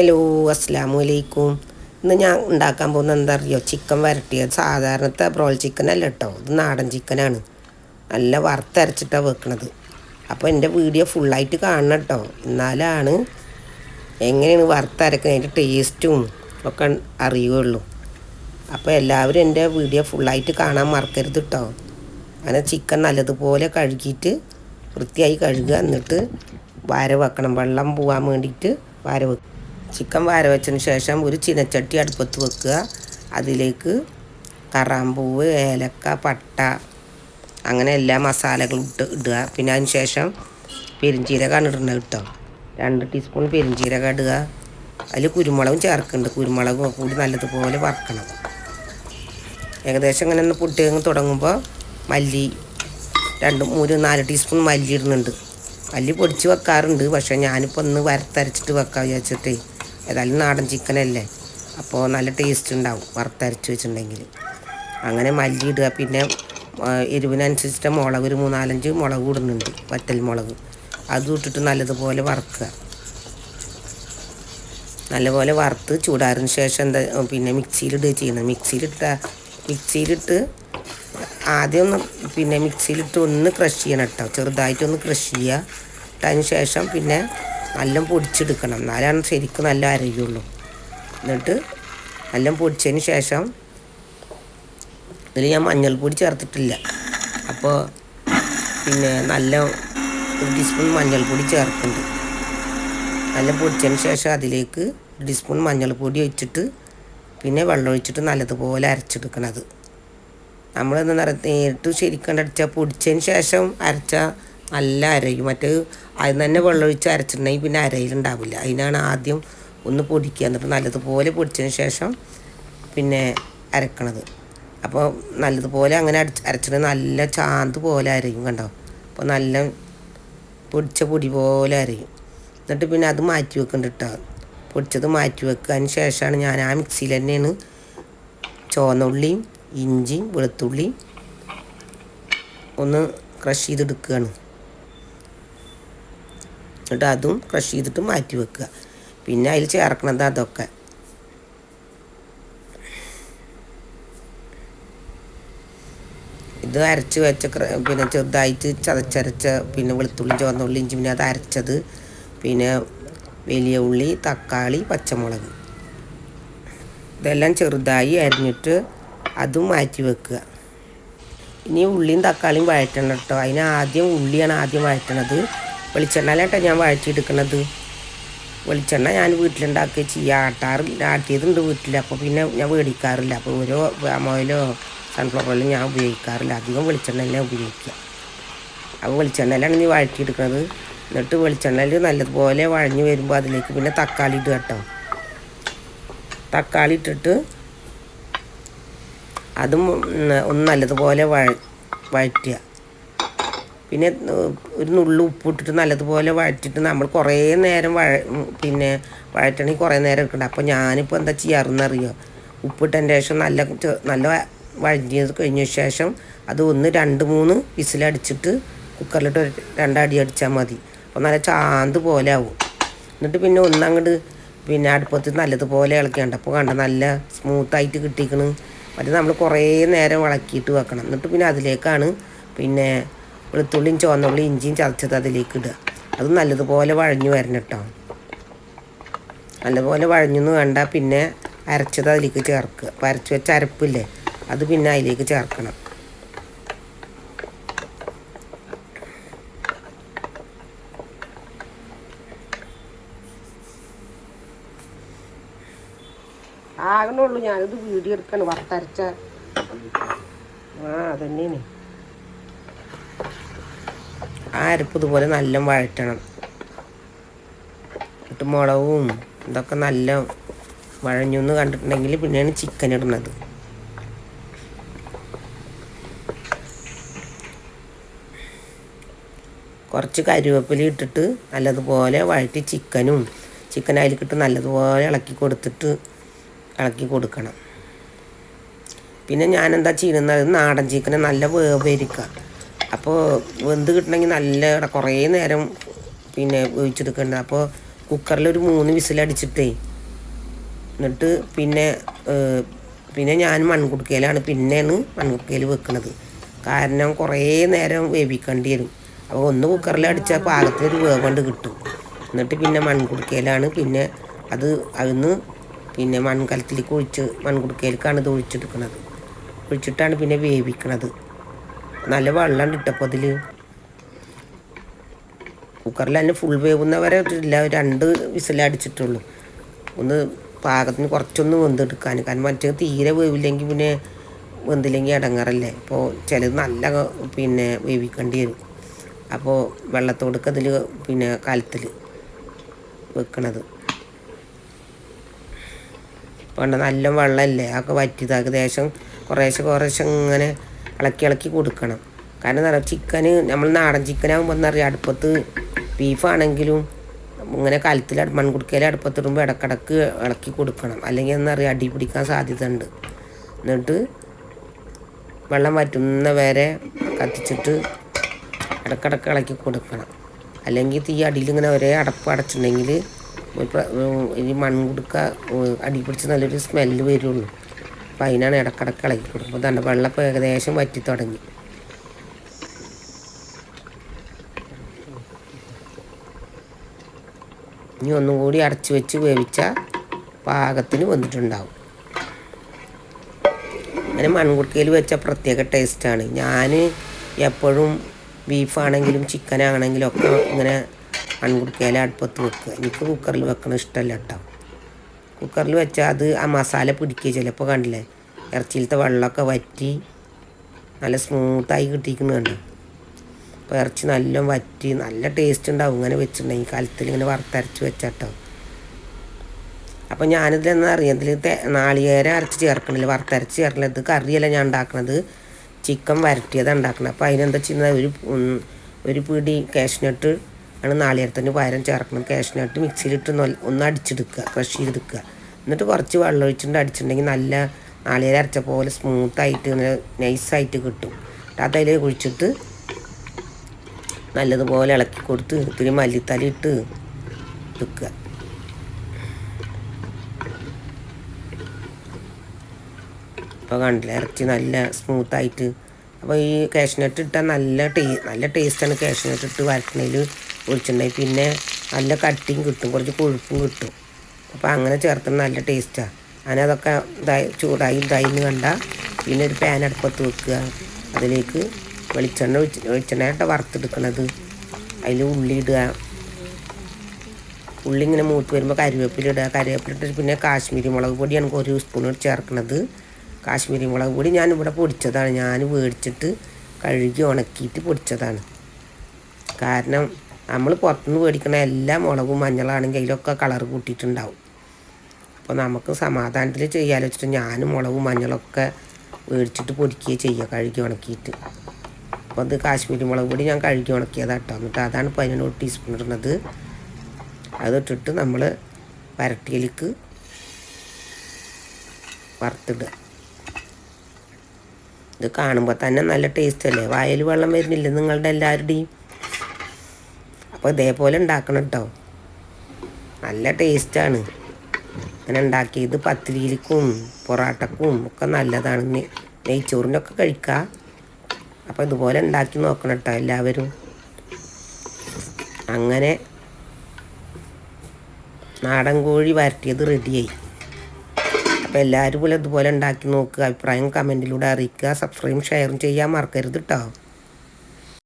Hello അസ്സാമു അലൈക്കും ഇന്ന് ഞാൻ ഉണ്ടാക്കാൻ പോകുന്ന എന്താ അറിയോ? ചിക്കൻ വരട്ടിയത് സാധാരണത്തെ ബ്രോൾ ചിക്കൻ അല്ല കേട്ടോ ഇത് നാടൻ ചിക്കനാണ് നല്ല വറുത്തരച്ചിട്ടാണ് വെക്കണത്. അപ്പോൾ എന്റെ വീഡിയോ ഫുള്ളായിട്ട് കാണണം കേട്ടോ എന്നാലാണ് എങ്ങനെയാണ് വറുത്തരക്കുന്നത് അതിന്റെ ടേസ്റ്റും ഒക്കെ അറിയുള്ളൂ അപ്പോൾ എല്ലാവരും എന്റെ വീഡിയോ ഫുള്ളായിട്ട് കാണാൻ മറക്കരുത് കേട്ടോ അങ്ങനെ ചിക്കൻ നല്ലതുപോലെ കഴുകിയിട്ട് വൃത്തിയായി കഴുകുക. എന്നിട്ട് വാര വെക്കണം വെള്ളം പോകാൻ വേണ്ടിയിട്ട് വാര വെക്കുക ചിക്കൻ വാര വെച്ചതിന് ശേഷം ഒരു ചിനച്ചട്ടി അടുപ്പത്ത് വെക്കുക. അതിലേക്ക് കറാമ്പൂവ് ഏലക്ക പട്ട അങ്ങനെ എല്ലാ മസാലകളും ഇട്ട് ഇടുക. പിന്നെ അതിന് ശേഷം പെരിഞ്ചീരകമാണ് ഇടുന്നത് കേട്ടോ. രണ്ട് ടീസ്പൂൺ പെരിഞ്ചീരകം ഇടുക. അതിൽ കുരുമുളകും ചേർക്കുന്നുണ്ട്. കുരുമുളകും കൂടി നല്ലതുപോലെ വറക്കണം. ഏകദേശം ഇങ്ങനെ ഒന്ന് പൊട്ടിയങ്ങ് തുടങ്ങുമ്പോൾ മല്ലി രണ്ട് മൂന്ന് നാല് ടീസ്പൂൺ മല്ലി ഇടുന്നുണ്ട്. മല്ലി പൊടിച്ച് വെക്കാറുണ്ട്. പക്ഷേ ഞാനിപ്പോൾ ഒന്ന് വരത്തരച്ചിട്ട് വെക്കാം വിചാരിച്ചിട്ടേ ഏതായാലും നാടൻ ചിക്കനല്ലേ? അപ്പോൾ നല്ല ടേസ്റ്റ് ഉണ്ടാവും വറുത്തരച്ച് വെച്ചിട്ടുണ്ടെങ്കിൽ. അങ്ങനെ മല്ലി ഇടുക. പിന്നെ എരിവിനനുസരിച്ചിട്ട് മുളക് ഒരു മൂന്നാലഞ്ച് മുളക് ഇടുന്നുണ്ട് വറ്റൽ മുളക്. അതും ഇട്ടിട്ട് നല്ലതുപോലെ വറുക്കുക. നല്ലപോലെ വറുത്ത് ചൂടാറിന് ശേഷം എന്താ പിന്നെ മിക്സിയിലിടുക ചെയ്യണം മിക്സിയിലിട്ട മിക്സിയിലിട്ട് ആദ്യം ഒന്ന് പിന്നെ മിക്സിയിലിട്ട് ഒന്ന് ക്രഷ് ചെയ്യണം കേട്ടോ. ചെറുതായിട്ടൊന്ന് ക്രഷ് ചെയ്യുക. ഇട്ടതിന് ശേഷം പിന്നെ നല്ല പൊടിച്ചെടുക്കണം. എന്നാലാണ് ശരിക്കും നല്ല അരയുള്ളൂ. എന്നിട്ട് നല്ല പൊടിച്ചതിന് ശേഷം ഇതിൽ ഞാൻ മഞ്ഞൾപ്പൊടി ചേർത്തിട്ടില്ല. അപ്പോൾ പിന്നെ നല്ല ഒരു ടീസ്പൂൺ മഞ്ഞൾപ്പൊടി ചേർക്കുന്നുണ്ട്. നല്ല പൊടിച്ചതിന് ശേഷം അതിലേക്ക് ഒരു ടീസ്പൂൺ മഞ്ഞൾപ്പൊടി ഒഴിച്ചിട്ട് പിന്നെ വെള്ളം ഒഴിച്ചിട്ട് നല്ലതുപോലെ അരച്ചെടുക്കണത്. നമ്മളെന്ന് പറയുക നേരിട്ട് ശരിക്കും അടിച്ചാൽ പൊടിച്ചതിന് ശേഷം അരച്ചാൽ നല്ല അരയും. മറ്റേ അതിന് തന്നെ വെള്ളമൊഴിച്ച് അരച്ചിട്ടുണ്ടെങ്കിൽ പിന്നെ അരയിലുണ്ടാവില്ല. അതിനാണ് ആദ്യം ഒന്ന് പൊടിക്കുക. എന്നിട്ട് നല്ലതുപോലെ പൊടിച്ചതിന് ശേഷം പിന്നെ അരക്കണത്. അപ്പോൾ നല്ലതുപോലെ അങ്ങനെ അടിച്ച് അരച്ചിട്ട് നല്ല ചാന്ത് പോലെ അരയും കണ്ടോ? അപ്പോൾ നല്ല പൊടിച്ച പൊടി പോലെ അരയും. എന്നിട്ട് പിന്നെ അത് മാറ്റി വെക്കുന്നുണ്ട് കേട്ടോ പൊടിച്ചത് മാറ്റി വെക്കാൻ ശേഷമാണ് ഞാൻ ആ മിക്സിയിൽ തന്നെയാണ് ചുവന്നുള്ളിയും ഇഞ്ചിയും വെളുത്തുള്ളിയും ഒന്ന് ക്രഷ് ചെയ്തെടുക്കുകയാണ്. എന്നിട്ട് അതും ക്രഷ് ചെയ്തിട്ട് മാറ്റി വെക്കുക. പിന്നെ അതിൽ ചേർക്കണത് അതൊക്കെ. ഇത് അരച്ച് വെച്ച പിന്നെ ചെറുതായിട്ട് ചതച്ചരച്ച പിന്നെ വെളുത്തുള്ളി ചുവന്നുള്ളി ഇഞ്ചി പിന്നെ അത് അരച്ചത്. പിന്നെ വലിയ ഉള്ളി തക്കാളി പച്ചമുളക്. ഇതെല്ലാം ചെറുതായി അരിഞ്ഞിട്ട് അതും മാറ്റി വെക്കുക. ഇനി ഉള്ളിയും തക്കാളിയും വഴറ്റണം കേട്ടോ. അതിന് ആദ്യം ഉള്ളിയാണ് ആദ്യം വഴറ്റണത്. വെളിച്ചെണ്ണയിലാട്ടോ ഞാൻ വഴറ്റിയെടുക്കണത്? വെളിച്ചെണ്ണ ഞാൻ വീട്ടിലുണ്ടാക്കി ചെയ്യുക ആട്ടാറില്ല ആട്ടിയതുണ്ട് വീട്ടിൽ അപ്പോൾ പിന്നെ ഞാൻ മേടിക്കാറില്ല അപ്പോൾ ഓരോ വ്യാമോയിലോ സൺഫ്ലവർ ഓയിലും ഞാൻ ഉപയോഗിക്കാറില്ല. അധികം വെളിച്ചെണ്ണ തന്നെ ഉപയോഗിക്കുക അപ്പോൾ വെളിച്ചെണ്ണയിലാണ് നീ വഴറ്റിയെടുക്കുന്നത് എന്നിട്ട് വെളിച്ചെണ്ണയിൽ നല്ലതുപോലെ വഴഞ്ഞു വരുമ്പോൾ അതിലേക്ക് പിന്നെ തക്കാളി ഇടുക കേട്ടോ തക്കാളി ഇട്ടിട്ട് അതും ഒന്ന് നല്ലതുപോലെ വഴ വഴറ്റുക. പിന്നെ ഒരു നുള്ളു ഉപ്പിട്ടിട്ട് നല്ലതുപോലെ വഴറ്റിട്ട് നമ്മൾ കുറേ നേരം വഴ പിന്നെ വഴറ്റണമെങ്കിൽ കുറേ നേരം എടുക്കണ്ട. അപ്പോൾ ഞാനിപ്പോൾ എന്താ ചെയ്യാറെന്നറിയോ? ഉപ്പിട്ടതിന്റെ ശേഷം നല്ല നല്ല വഴഞ്ഞത് കഴിഞ്ഞ ശേഷം അത് ഒന്ന് രണ്ട് മൂന്ന് വിസിലടിച്ചിട്ട് കുക്കറിലിട്ട് രണ്ടടി അടിച്ചാൽ മതി. അപ്പോൾ നല്ല ചാന്ത് പോലെ ആവും. എന്നിട്ട് പിന്നെ ഒന്നങ്ങോട്ട് പിന്നെ അടുപ്പത്ത് നല്ലതുപോലെ ഇളക്കിയുണ്ട്. അപ്പോൾ കണ്ട നല്ല സ്മൂത്തായിട്ട് കിട്ടിക്കണ്. മറ്റേ നമ്മൾ കുറേ നേരം ഇളക്കിയിട്ട് വെക്കണം. എന്നിട്ട് പിന്നെ അതിലേക്കാണ് പിന്നെ വെളുത്തുള്ളിയും ചുവന്നുള്ളിയും ഇഞ്ചിയും ചതച്ചത് അതിലേക്ക് ഇടുക. അത് നല്ലതുപോലെ വഴഞ്ഞു വരണം കേട്ടോ. നല്ലപോലെ വഴഞ്ഞെന്ന് വേണ്ട പിന്നെ അരച്ചത് അതിലേക്ക് ചേർക്കുക. അപ്പോൾ അരച്ച് വെച്ച അരപ്പില്ലേ അത് പിന്നെ അതിലേക്ക് ചേർക്കണം. ആകണുള്ളൂ ഞാനിത് വീഡിയോ എടുക്കണം. വറുത്തരച്ച ആ അതന്നെയാണ്. ആ അരപ്പ് ഇതുപോലെ നല്ല വഴറ്റണം. മുളകും ഇതൊക്കെ നല്ല വഴഞ്ഞു എന്ന് കണ്ടിട്ടുണ്ടെങ്കിൽ പിന്നെയാണ് ചിക്കൻ ഇടുന്നത്. കുറച്ച് കരിവേപ്പില ഇട്ടിട്ട് നല്ലതുപോലെ വഴറ്റി ചിക്കനും ചിക്കൻ അതിലേക്കിട്ട് നല്ലതുപോലെ ഇളക്കി കൊടുത്തിട്ട് ഇളക്കി കൊടുക്കണം. പിന്നെ ഞാനെന്താ ചെയ്യുന്നത്? നാടൻ ചിക്കനെ നല്ല വേവേരിക്കുക അപ്പോൾ വെന്ത് കിട്ടണമെങ്കിൽ നല്ല കുറേ നേരം പിന്നെ വേവിച്ചെടുക്കേണ്ടത്. അപ്പോൾ കുക്കറിൽ ഒരു മൂന്ന് വിസിലടിച്ചിട്ടേ എന്നിട്ട് പിന്നെ പിന്നെ ഞാൻ മൺകുടുക്കയിലാണ് പിന്നെയാണ് മൺകുടുക്കയിൽ വെക്കുന്നത് കാരണം കുറേ നേരം വേവിക്കേണ്ടി വരും. അപ്പോൾ ഒന്ന് കുക്കറിൽ അടിച്ചാൽ പാകത്തിനൊരു വേവണ്ട് കിട്ടും. എന്നിട്ട് പിന്നെ മൺകുടുക്കയിലാണ് പിന്നെ അത് അതിന്ന് പിന്നെ മൺകലത്തിലേക്ക് ഒഴിച്ച് മൺകുടുക്കയിലേക്കാണ് ഇത് ഒഴിച്ചെടുക്കുന്നത് ഒഴിച്ചിട്ടാണ് പിന്നെ വേവിക്കണത്. നല്ല വെള്ളം ഇട്ടപ്പോൾ അതിൽ കുക്കറിൽ തന്നെ ഫുൾ വേവുന്നവരെ ഒരു രണ്ട് വിസിലടിച്ചിട്ടുള്ളൂ ഒന്ന് പാകത്തിന് കുറച്ചൊന്ന് വെന്തെടുക്കാൻ കാരണം മറ്റേ തീരെ വേവില്ലെങ്കിൽ പിന്നെ വെന്തില്ലെങ്കിൽ അടങ്ങാറല്ലേ അപ്പോൾ ചിലത് നല്ല പിന്നെ വേവിക്കേണ്ടി വരും. അപ്പോൾ വെള്ളത്തോടൊക്കെ അതിൽ പിന്നെ കാലത്തിൽ വെക്കണത്. പണ്ട് നല്ല വെള്ളമല്ലേ അതൊക്കെ വറ്റിയത്. ഏകദേശം കുറേശ്ശെ കുറേശ്ശെ ഇങ്ങനെ ഇളക്കി ഇളക്കി കൊടുക്കണം. കാരണം എന്താ ചിക്കന് നമ്മൾ നാടൻ ചിക്കനാകുമ്പോൾ എന്താ പറയുക അടുപ്പത്ത് ബീഫാണെങ്കിലും ഇങ്ങനെ കലത്തിൽ മൺകുടുക്കയിൽ അടുപ്പത്തിടുമ്പോൾ ഇടക്കിടക്ക് ഇളക്കി കൊടുക്കണം. അല്ലെങ്കിൽ എന്താ പറയുക അടി പിടിക്കാൻ സാധ്യത ഉണ്ട് എന്നിട്ട് വെള്ളം വറ്റുന്ന വരെ കത്തിച്ചിട്ട് ഇടക്കിടക്ക് ഇളക്കി കൊടുക്കണം. അല്ലെങ്കിൽ തീ അടിയിൽ ഇങ്ങനെ ഒരേ അടപ്പ് അടച്ചിട്ടുണ്ടെങ്കിൽ ഈ മൺകുടുക്ക അടി പിടിച്ച് നല്ലൊരു സ്മെല്ല് വരുള്ളൂ. അപ്പം അതിനാണ് ഇടക്കിടക്ക് ഇളക്കി കൊടുക്കുമ്പോൾ തന്നെ വെള്ളം ഇപ്പോൾ ഏകദേശം വറ്റി തുടങ്ങി. ഇനി ഒന്നും കൂടി അടച്ചു വെച്ച് വേവിച്ചാൽ പാകത്തിന് വന്നിട്ടുണ്ടാവും അങ്ങനെ മൺകുട്ടിയിൽ വെച്ച പ്രത്യേക ടേസ്റ്റാണ്. ഞാൻ എപ്പോഴും ബീഫാണെങ്കിലും ചിക്കനാണെങ്കിലും ഒക്കെ ഇങ്ങനെ മൺകുട്ടിയിൽ അടുപ്പത്ത് വെക്കുക. എനിക്ക് കുക്കറിൽ വെക്കണ ഇഷ്ടമല്ല കേട്ടോ. കുക്കറിൽ വെച്ചാൽ അത് ആ മസാല പിടിക്കുക ചിലപ്പോൾ കണ്ടില്ലേ? ഇറച്ചിയിലത്തെ വെള്ളമൊക്കെ വറ്റി നല്ല സ്മൂത്തായി കിട്ടിയിരിക്കുന്നുണ്ട് അപ്പോൾ ഇറച്ചി നല്ല വറ്റി നല്ല ടേസ്റ്റ് ഉണ്ടാവും ഇങ്ങനെ വെച്ചിട്ടുണ്ടെങ്കിൽ. കാലത്തിൽ ഇങ്ങനെ വറുത്തരച്ച് വെച്ചാട്ടോ അപ്പോൾ ഞാനിതിലെന്താ അറിയാം? ഇതിൽ നാളികേരം അരച്ച് ചേർക്കണില്ല. വറുത്തരച്ച് ചേർക്കണില്ല. ഇത് കറിയല്ല ഞാൻ ഉണ്ടാക്കണത്. ചിക്കൻ വരട്ടിയതാണ് ഉണ്ടാക്കണത്. അപ്പോൾ അതിനെന്താ ചെയ്യുന്നത്? ഒരു ഒരു പിടി കാഷ്നട്ട് ആണ് നാളികേരത്തിന് പകരം ചേർക്കണം കാഷ്നായിട്ട് മിക്സിയിലിട്ട് ഒന്ന് അടിച്ചെടുക്കുക ക്രഷ് ചെയ്തെടുക്കുക. എന്നിട്ട് കുറച്ച് വെള്ളം ഒഴിച്ചിട്ട് അടിച്ചിട്ടുണ്ടെങ്കിൽ നല്ല നാളികേരം അരച്ച പോലെ സ്മൂത്തായിട്ട് ഇങ്ങനെ നൈസായിട്ട് കിട്ടും. അതതിൽ കുഴിച്ചിട്ട് നല്ലതുപോലെ ഇളക്കി കൊടുത്ത് ഇത്തിരി മല്ലിത്തല ഇട്ട് വെക്കുക. ഇപ്പോൾ കണ്ടില്ല ഇറച്ചി നല്ല സ്മൂത്തായിട്ട് അപ്പോൾ ഈ കാഷ്നട്ട് ഇട്ടാൽ നല്ല ടേ നല്ല ടേസ്റ്റാണ് കാഷ്നട്ട് ഇട്ട് വരട്ടണതിൽ ഒഴിച്ചിട്ടുണ്ടെങ്കിൽ പിന്നെ നല്ല കട്ടിയും കിട്ടും കുറച്ച് കൊഴുപ്പും കിട്ടും. അപ്പോൾ അങ്ങനെ ചേർത്തുന്നത് നല്ല ടേസ്റ്റാണ് അങ്ങനെ അതൊക്കെ ഇതായി ചൂടായി ഇതായി എന്ന് കണ്ട പിന്നെ ഒരു പാൻ അടുപ്പത്ത് വെക്കുക. അതിലേക്ക് വെളിച്ചെണ്ണ ഒഴിച്ച് വെളിച്ചെണ്ണയായിട്ട് വറുത്തെടുക്കണത്. അതിൽ ഉള്ളി ഇടുക. ഉള്ളി ഇങ്ങനെ മൂത്ത് വരുമ്പോൾ കറിവേപ്പില ഇടുക. കറിവേപ്പില ഇട്ടിട്ട് പിന്നെ കാശ്മീരി മുളക് പൊടിയാണ് ഒരു സ്പൂൺ ചേർക്കുന്നത് കാശ്മീരി മുളക് പൊടി ഞാൻ ഇവിടെ പൊടിച്ചതാണ്. ഞാൻ മേടിച്ചിട്ട് കഴുകി ഉണക്കിയിട്ട് പൊടിച്ചതാണ്. കാരണം നമ്മൾ പുറത്തുനിന്ന് മേടിക്കുന്ന എല്ലാ മുളകും മഞ്ഞളാണെങ്കിൽ അതിലൊക്കെ കളർ കൂട്ടിയിട്ടുണ്ടാവും. അപ്പോൾ നമുക്ക് സമാധാനത്തിൽ ചെയ്യാലോ വെച്ചിട്ട് ഞാനും മുളകും മഞ്ഞളൊക്കെ മേടിച്ചിട്ട് പൊടിക്കുകയും ചെയ്യുക കഴുകി ഉണക്കിയിട്ട്. അപ്പോൾ അത് കാശ്മീരി മുളക് പൊടി ഞാൻ കഴുകി ഉണക്കിയതാണ് കേട്ടോ എന്നിട്ട് അതാണ് പതിനൊന്ന് ടീസ്പൂൺ ഇടുന്നത്. അതിട്ടിട്ട് നമ്മൾ വരട്ടിയിലേക്ക് വറുത്തിടുക. ഇത് കാണുമ്പോൾ തന്നെ നല്ല ടേസ്റ്റ് അല്ലേ? വായിൽ വെള്ളം വരുന്നില്ല നിങ്ങളുടെ എല്ലാവരുടെയും? അപ്പോൾ ഇതേപോലെ ഉണ്ടാക്കണം കേട്ടോ നല്ല ടേസ്റ്റാണ് അങ്ങനെ ഉണ്ടാക്കിയത് പത്തിരിയിലേക്കും പൊറാട്ടക്കും ഒക്കെ നല്ലതാണ്. നെയ്ച്ചോറിനൊക്കെ കഴിക്കുക അപ്പോൾ ഇതുപോലെ ഉണ്ടാക്കി നോക്കണം കേട്ടോ എല്ലാവരും. അങ്ങനെ നാടൻ കോഴി വരട്ടിയത് റെഡിയായി അപ്പോൾ എല്ലാവരും പോലെ ഇതുപോലെ ഉണ്ടാക്കി നോക്കുക അഭിപ്രായം കമന്റിലൂടെ അറിയിക്കുക. സബ്സ്ക്രൈബും ഷെയറും ചെയ്യാൻ മറക്കരുത് കേട്ടോ